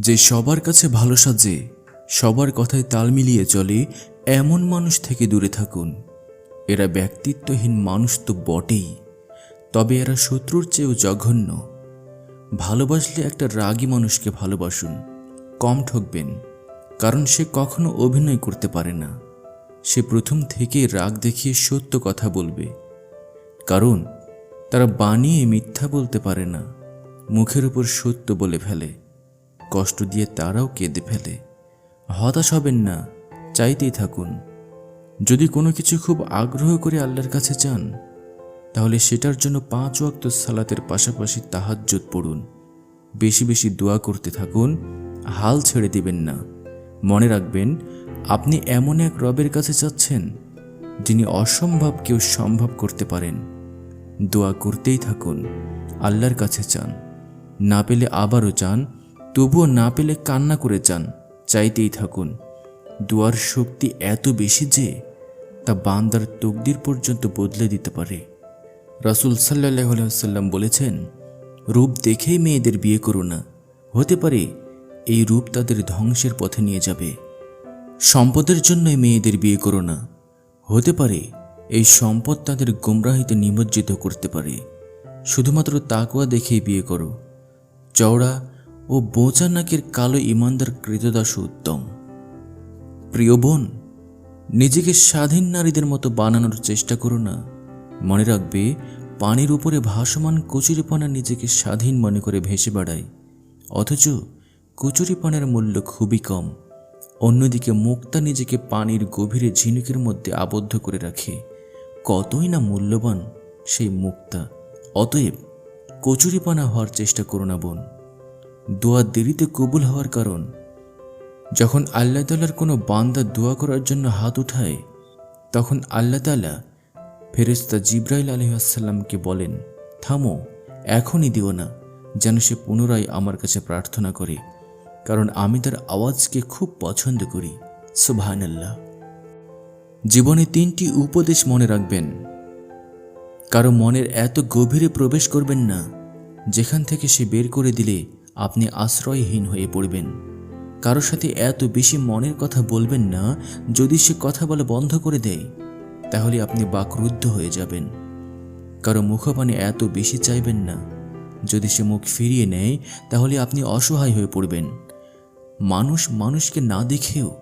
যে সবার কাছে ভালো সাজে, সবার কথায় তাল মিলিয়ে চলে, এমন মানুষ থেকে দূরে থাকুন। এরা ব্যক্তিত্বহীন মানুষ তো বটেই, তবে এরা শত্রুর চেয়েও জঘন্য। ভালোবাসলে একটা রাগী মানুষকে ভালোবাসুন, কম ঠকবেন, কারণ সে কখনো অভিনয় করতে পারে না। সে প্রথম থেকেই রাগ দেখিয়ে সত্য কথা বলবে। কারণ, তারা বানিয়ে মিথ্যা বলতে পারে না, মুখের উপর সত্য বলে ফেলে। কষ্ট দিয়ে তারাও কেঁদে ফেলে। হতাশ হবেন না, চাইতেই থাকুন। যদি কোনো কিছু খুব আগ্রহ করে আল্লাহর কাছে চান, তাহলে সেটার জন্য পাঁচ ওয়াক্ত সালাতের পাশাপাশি তাহাজ্জুদ পড়ুন। বেশি বেশি দোয়া করতে থাকুন, হাল ছেড়ে দিবেন না। মনে রাখবেন, আপনি এমন এক রবের কাছে চাচ্ছেন যিনি অসম্ভব কেউ সম্ভব করতে পারেন। দোয়া করতেই থাকুন, আল্লাহর কাছে চান। না পেলে আবারও চান তবুও না পেলে কান্না করে চান চাইতেই থাকুন। দুয়ার শক্তি এত বেশি যে, তা বান্দার তকদির পর্যন্ত বদলে দিতে পারে। রাসুল সাল্লাহ সাল্লাম বলেছেন, রূপ দেখেই মেয়েদের বিয়ে করো না। হতে পারে এই রূপ তাদের ধ্বংসের পথে নিয়ে যাবে। সম্পদের জন্যই মেয়েদের বিয়ে করো না। হতে পারে এই সম্পদ তাদের গোমরাহিতে নিমজ্জিত করতে পারে। শুধুমাত্র তাকুয়া দেখেই বিয়ে করো। চওড়া ও বোচা নাকের কালো ইমানদার কৃতদাস উত্তম। প্রিয় বোন, নিজেকে স্বাধীন নারীদের মতো বানানোর চেষ্টা করো না। মনে রাখবে, পানির উপরে ভাসমান কচুরিপানা নিজেকে স্বাধীন মনে করে ভেসে বেড়ায়। অথচ কচুরিপানার মূল্য খুবই কম। অন্যদিকে মুক্তা নিজেকে পানির গভীরে ঝিনুকের মধ্যে আবদ্ধ করে রাখে। কতই না মূল্যবান সেই মুক্তা। অতএব কচুরিপানা হওয়ার চেষ্টা করো না বোন। দোয়া দেরিতে কবুল হওয়ার কারণ। যখন আল্লাহ তালার কোনো বান্দা দোয়া করার জন্য হাত উঠায়, তখন আল্লাহ তালা ফেরেস্তা জিব্রাইল আলহাসাল্লামকে বলেন, থামো, এখনই দিও না, যেন সে পুনরায় আমার কাছে প্রার্থনা করে, কারণ আমি তার আওয়াজকে খুব পছন্দ করি। সুবহান আল্লাহ জীবনে তিনটি উপদেশ মনে রাখবেন। কারও মনের এত গভীরে প্রবেশ করবেন না, যেখান থেকে সে বের করে দিলে আপনি আশ্রয়হীন হয়ে পড়বেন। কারও সাথে এত বেশি মনের কথা বলবেন না, যদি সে কথা বলা বন্ধ করে দেয়, তাহলে আপনি বাকরুদ্ধ হয়ে যাবেন। কারও মুখপানে এত বেশি চাইবেন না। যদি সে মুখ ফিরিয়ে নেয়, তাহলে আপনি অসহায় হয়ে পড়বেন। মানুষ মানুষকে না দেখেও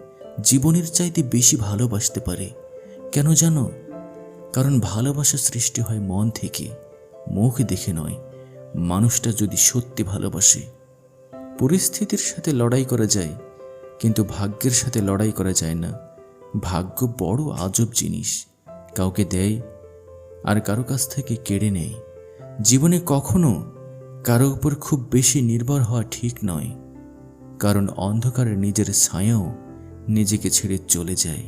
জীবনের চাইতে বেশি ভালোবাসতে পারে। কেন জানো? কারণ ভালোবাসা সৃষ্টি হয় মন থেকে, মুখ দেখে নয়। মানুষটা যদি সত্যি ভালোবাসে পরিস্থিতির সাথে লড়াই করা যায়, কিন্তু ভাগ্যের সাথে লড়াই করা যায় না। ভাগ্য বড় আজব জিনিস। কাউকে দেয় আর কারও কাছ থেকে কেড়ে নেয়। জীবনে কখনো কারও উপর খুব বেশি নির্ভর হওয়া ঠিক নয়, কারণ অন্ধকারে নিজের ছায়াও নিজেকে ছেড়ে চলে যায়।